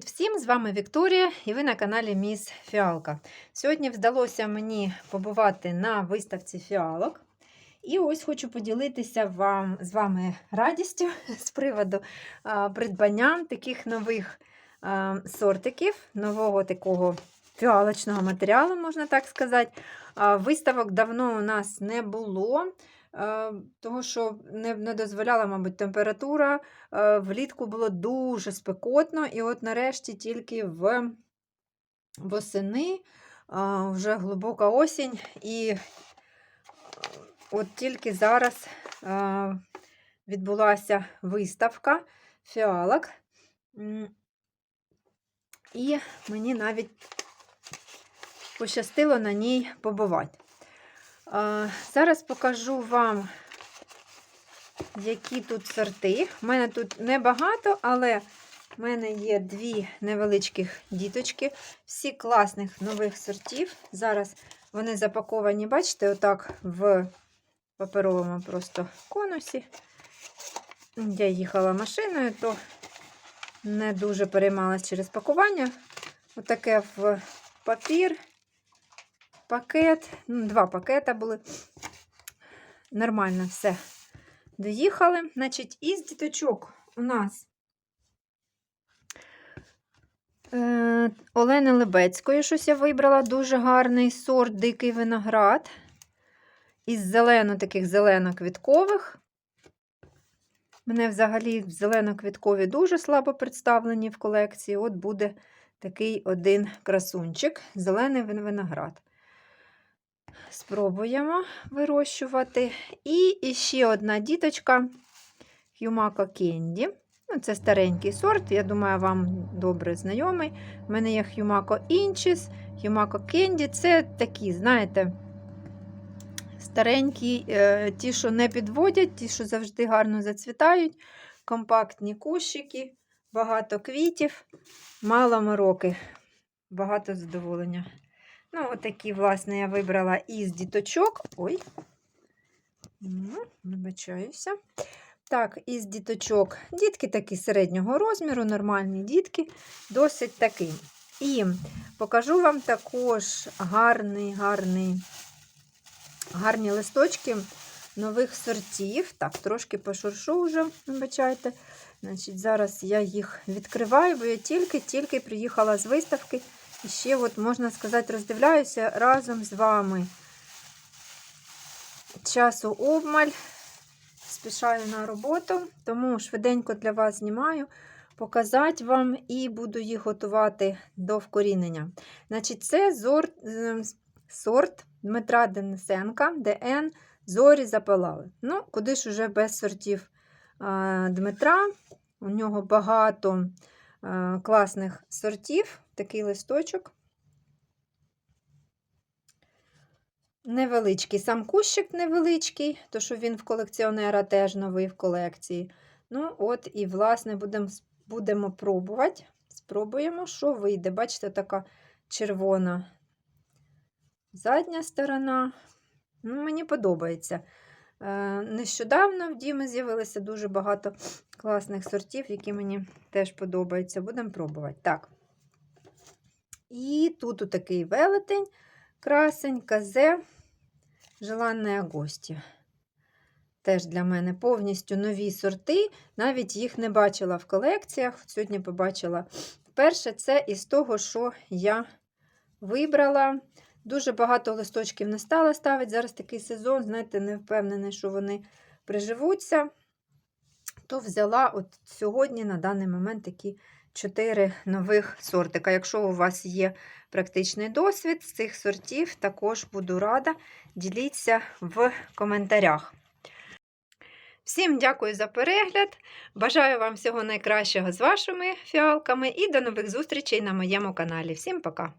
Привіт всім! З вами Вікторія і ви на каналі Міс Фіалка. Сьогодні вдалося мені побувати на виставці фіалок. І ось хочу поділитися вам, з вами радістю з приводу придбання таких нових сортиків, нового такого фіалочного матеріалу, можна так сказати. Виставок давно у нас не було. Е, Того, що не, не дозволяла, мабуть, температура. Е, Влітку було дуже спекотно, і от нарешті тільки в восени, вже глибока осінь, і е, от тільки зараз відбулася виставка фіалок. І мені навіть пощастило на ній побувати. А, Зараз покажу вам, які тут сорти. У мене тут небагато, але в мене є дві невеличких діточки, всі класних нових сортів. Зараз вони запаковані, бачите, отак в паперовому просто конусі. Я їхала машиною, то не дуже переймалась через пакування. Отаке в папір пакет, ну, два пакета були. Нормально все. Доїхали. Значить, із діточок у нас е, Олени Лебецької щось я вибрала. Дуже гарний сорт дикий виноград. Із зелено таких зелено-квіткових. Мене взагалі зелено-квіткові дуже слабо представлені в колекції. От буде такий один красунчик, зелений виноград. Спробуємо вирощувати. І ще одна діточка Хюмако Кенді. Ну, Це старенький сорт, я думаю, вам добре знайомий. У мене є Хюмако Інчіс, Хюмако Кенді. Це такі, знаєте, старенькі, е, ті, що не підводять, ті, що завжди гарно зацвітають, компактні кущики, багато квітів, мало мороки, багато задоволення. Ну, отакі, власне, я вибрала із діточок. Ой, ну, вибачаюся. Так, із діточок. Дітки такі середнього розміру, нормальні дітки, досить такі. І покажу вам також гарний, гарний, гарні листочки нових сортів. Так, трошки пошуршу вже, вибачайте. Значить, Зараз я їх відкриваю, бо я тільки-тільки приїхала з виставки. І ще, от, можна сказати, роздивляюся разом з вами. Часу обмаль, спішаю на роботу, тому швиденько для вас знімаю, показати вам і буду їх готувати до вкорінення. Значить, це сорт, сорт Дмитра Денисенка, ДН Зорі запалали. Ну, куди ж уже без сортів а, Дмитра. У нього багато класних сортів такий листочок. Невеличкий сам кущик невеличкий, то що він в колекціонера теж новий в колекції. Ну, от, і, власне, будемо будемо пробувати. Спробуємо, що вийде. Бачите, така червона задня сторона. Ну, Мені подобається. Е, Нещодавно в Дімі з'явилося дуже багато класних сортів, які мені теж подобаються. Будемо пробувати. Так. І тут такий велетень, красень, казе, желанне гості. Теж для мене повністю нові сорти. Навіть їх не бачила в колекціях. Сьогодні побачила вперше це із того, що я вибрала. Дуже багато листочків не стала ставити. Зараз такий сезон, знаєте, не впевнений, що вони приживуться. То взяла от сьогодні на даний момент такі 4 нових сортика. Якщо у вас є практичний досвід з цих сортів, також буду рада. Діліться в коментарях. Всім дякую за перегляд. Бажаю вам всього найкращого з вашими фіалками і до нових зустрічей на моєму каналі. Всім пока!